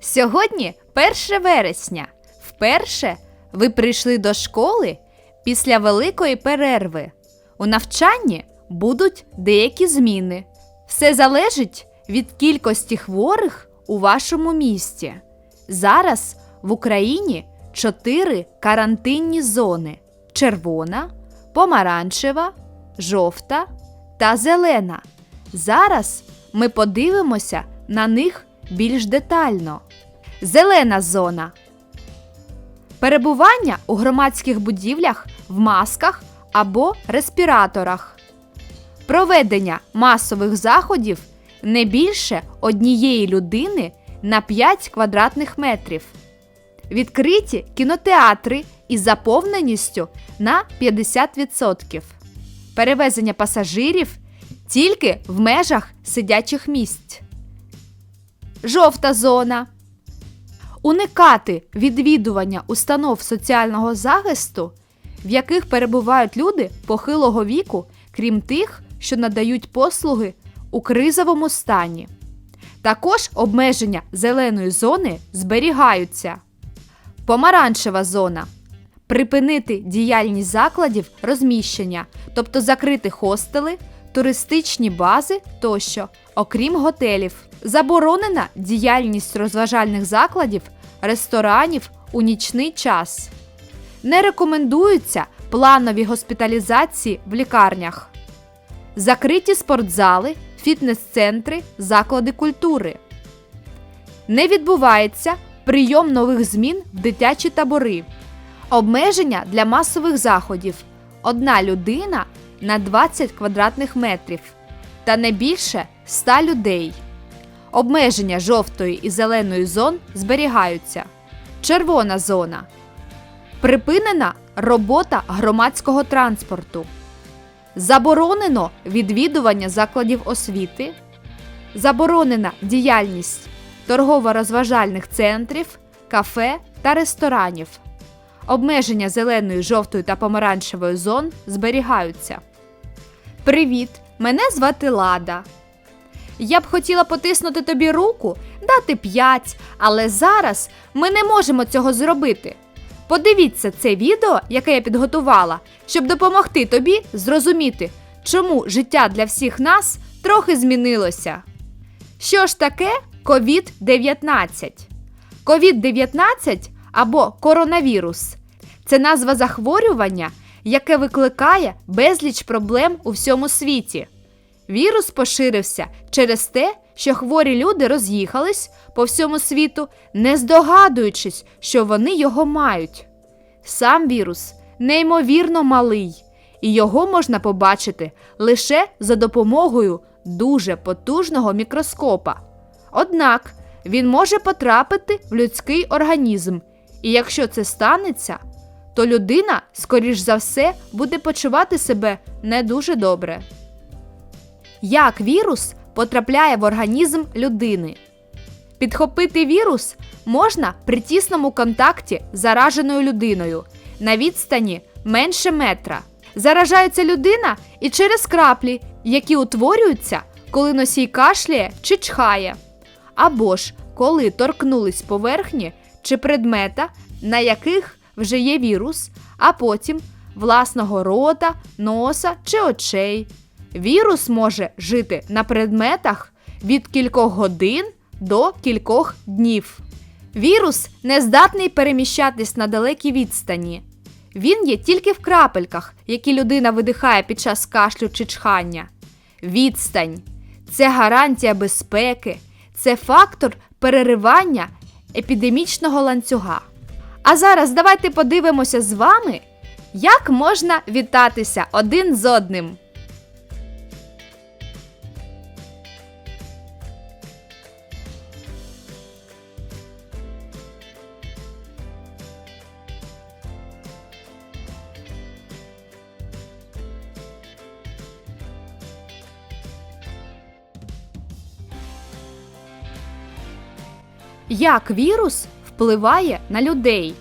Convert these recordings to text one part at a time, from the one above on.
Сьогодні 1 вересня. Вперше ви прийшли до школи після великої перерви. У навчанні будуть деякі зміни. Все залежить від кількості хворих у вашому місті. Зараз в Україні чотири карантинні зони: червона, помаранчева, жовта та зелена. Зараз ми подивимося на них більш детально. Зелена зона. Перебування у громадських будівлях в масках або респіраторах. Проведення масових заходів не більше однієї людини на 5 квадратних метрів. Відкриті кінотеатри із заповненістю на 50%. Перевезення пасажирів тільки в межах сидячих місць. Жовта зона. Уникати відвідування установ соціального захисту, в яких перебувають люди похилого віку, крім тих, що надають послуги у кризовому стані. Також обмеження зеленої зони зберігаються. Помаранчева зона. Припинити діяльність закладів розміщення, тобто закрити хостели, туристичні бази тощо, окрім готелів. Заборонена діяльність розважальних закладів, ресторанів у нічний час. Не рекомендуються планові госпіталізації в лікарнях. Закриті спортзали, фітнес-центри, заклади культури. Не відбувається прийом нових змін в дитячі табори. Обмеження для масових заходів. Одна людина на 20 квадратних метрів та не більше 100 людей. Обмеження жовтої і зеленої зон зберігаються. Червона зона. Припинена робота громадського транспорту. Заборонено відвідування закладів освіти. Заборонена діяльність торгово-розважальних центрів, кафе та ресторанів. Обмеження зеленої, жовтої та помаранчевої зон зберігаються. Привіт! Мене звати Лада. Я б хотіла потиснути тобі руку, дати п'ять, але зараз ми не можемо цього зробити. Подивіться це відео, яке я підготувала, щоб допомогти тобі зрозуміти, чому життя для всіх нас трохи змінилося. Що ж таке COVID-19? COVID-19 або коронавірус це назва захворювання, яке викликає безліч проблем у всьому світі. Вірус поширився через те, що хворі люди роз'їхались по всьому світу, не здогадуючись, що вони його мають. Сам вірус неймовірно малий, і його можна побачити лише за допомогою дуже потужного мікроскопа. Однак він може потрапити в людський організм, і якщо це станеться, то людина, скоріш за все, буде почувати себе не дуже добре. Як вірус потрапляє в організм людини? Підхопити вірус можна при тісному контакті з зараженою людиною на відстані менше метра. Заражається людина і через краплі, які утворюються, коли носій кашляє чи чхає, або ж коли торкнулись поверхні чи предмета, на яких вже є вірус, а потім власного рота, носа чи очей. Вірус може жити на предметах від кількох годин до кількох днів. Вірус не здатний переміщатись на далекій відстані. Він є тільки в крапельках, які людина видихає під час кашлю чи чхання. Відстань це гарантія безпеки, це фактор переривання епідемічного ланцюга. А зараз давайте подивимося з вами, як можна вітатися один з одним. Як вірус впливає на людей?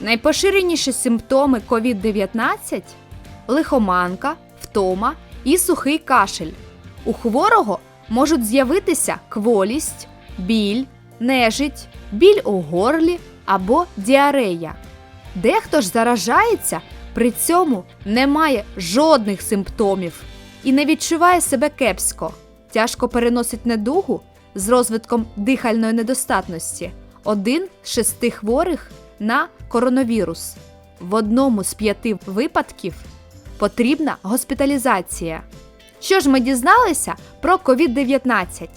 Найпоширеніші симптоми COVID-19 лихоманка, втома і сухий кашель. У хворого можуть з'явитися кволість, біль, нежить, біль у горлі або діарея. Дехто ж заражається, при цьому не має жодних симптомів і не відчуває себе кепсько, тяжко переносить недугу з розвитком дихальної недостатності. Один з шести хворих на коронавірус. В одному з п'яти випадків потрібна госпіталізація. Що ж ми дізналися про COVID-19?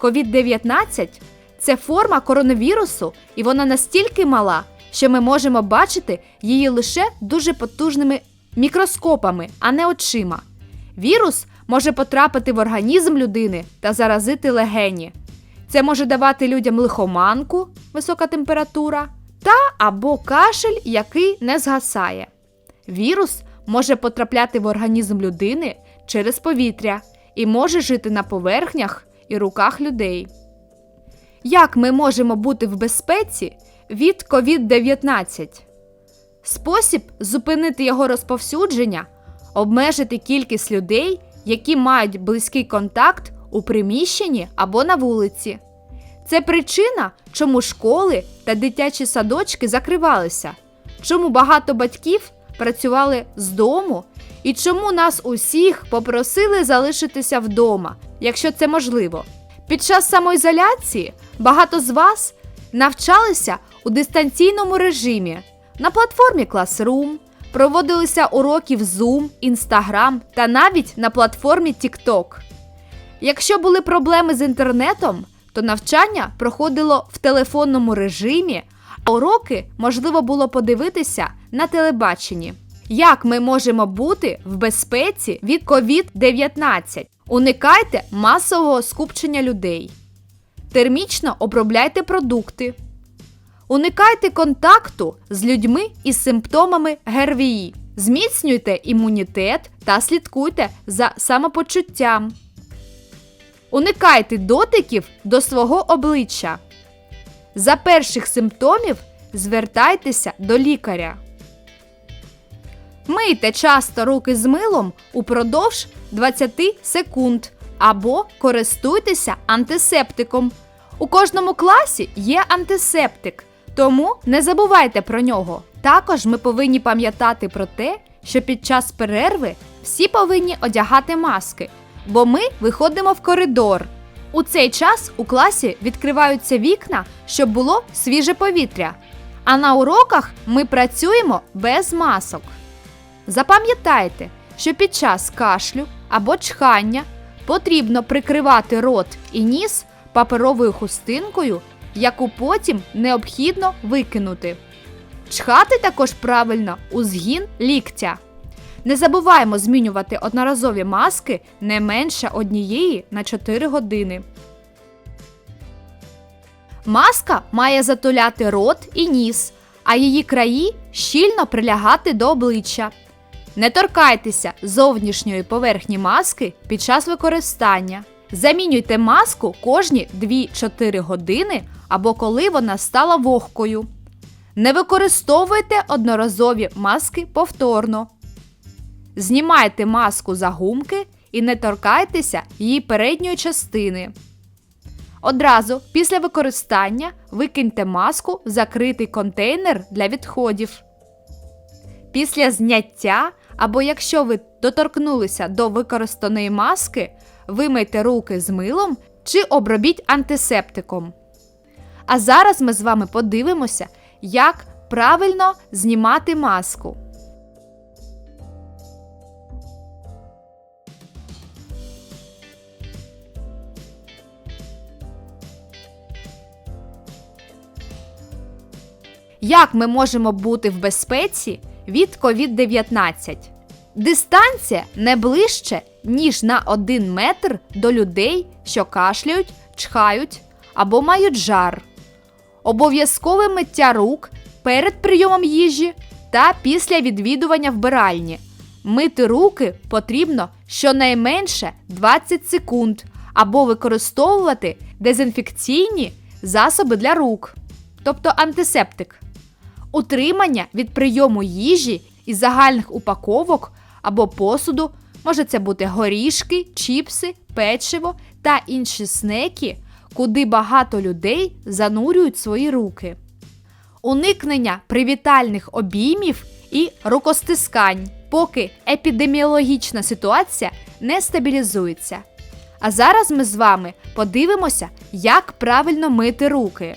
COVID-19 це форма коронавірусу, і вона настільки мала, що ми можемо бачити її лише дуже потужними мікроскопами, а не очима. Вірус може потрапити в організм людини та заразити легені. Це може давати людям лихоманку, висока температура, та або кашель, який не згасає. Вірус може потрапляти в організм людини через повітря і може жити на поверхнях і руках людей. Як ми можемо бути в безпеці від COVID-19? Спосіб зупинити його розповсюдження обмежити кількість людей, які мають близький контакт у приміщенні або на вулиці. Це причина, чому школи та дитячі садочки закривалися, чому багато батьків працювали з дому і чому нас усіх попросили залишитися вдома, якщо це можливо. Під час самоізоляції багато з вас навчалися у дистанційному режимі на платформі Classroom, проводилися уроки в Zoom, Instagram та навіть на платформі TikTok. Якщо були проблеми з інтернетом, то навчання проходило в телефонному режимі, а уроки можливо було подивитися на телебаченні. Як ми можемо бути в безпеці від COVID-19? Уникайте масового скупчення людей. Термічно обробляйте продукти. Уникайте контакту з людьми із симптомами ГРВІ. Зміцнюйте імунітет та слідкуйте за самопочуттям. Уникайте дотиків до свого обличчя. За перших симптомів звертайтеся до лікаря. Мийте часто руки з милом упродовж 20 секунд або користуйтеся антисептиком. У кожному класі є антисептик, тому не забувайте про нього. Також ми повинні пам'ятати про те, що під час перерви всі повинні одягати маски, бо ми виходимо в коридор. У цей час у класі відкриваються вікна, щоб було свіже повітря. А на уроках ми працюємо без масок. Запам'ятайте, що під час кашлю або чхання потрібно прикривати рот і ніс паперовою хустинкою, яку потім необхідно викинути. Чхати також правильно у згін ліктя. Не забуваємо змінювати одноразові маски не менше однієї на 4 години. Маска має затуляти рот і ніс, а її краї щільно прилягати до обличчя. Не торкайтеся зовнішньої поверхні маски під час використання. Замінюйте маску кожні 2-4 години або коли вона стала вогкою. Не використовуйте одноразові маски повторно. Знімайте маску за гумки і не торкайтеся її передньої частини. Одразу після використання викиньте маску в закритий контейнер для відходів. Після зняття або якщо ви доторкнулися до використаної маски, вимийте руки з милом чи обробіть антисептиком. А зараз ми з вами подивимося, як правильно знімати маску. Як ми можемо бути в безпеці від COVID-19? Дистанція не ближче, ніж на 1 метр до людей, що кашляють, чхають або мають жар. Обов'язкове миття рук перед прийомом їжі та після відвідування вбиральні. Мити руки потрібно щонайменше 20 секунд або використовувати дезінфекційні засоби для рук, тобто антисептик. Утримання від прийому їжі із загальних упаковок або посуду може це бути горішки, чіпси, печиво та інші снеки куди багато людей занурюють свої руки. Уникнення привітальних обіймів і рукостискань, поки епідеміологічна ситуація не стабілізується. А зараз ми з вами подивимося, як правильно мити руки.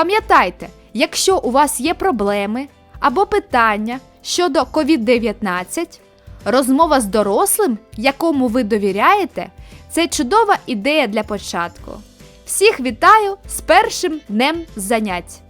Пам'ятайте, якщо у вас є проблеми або питання щодо COVID-19, розмова з дорослим, якому ви довіряєте, це чудова ідея для початку. Всіх вітаю з першим днем занять!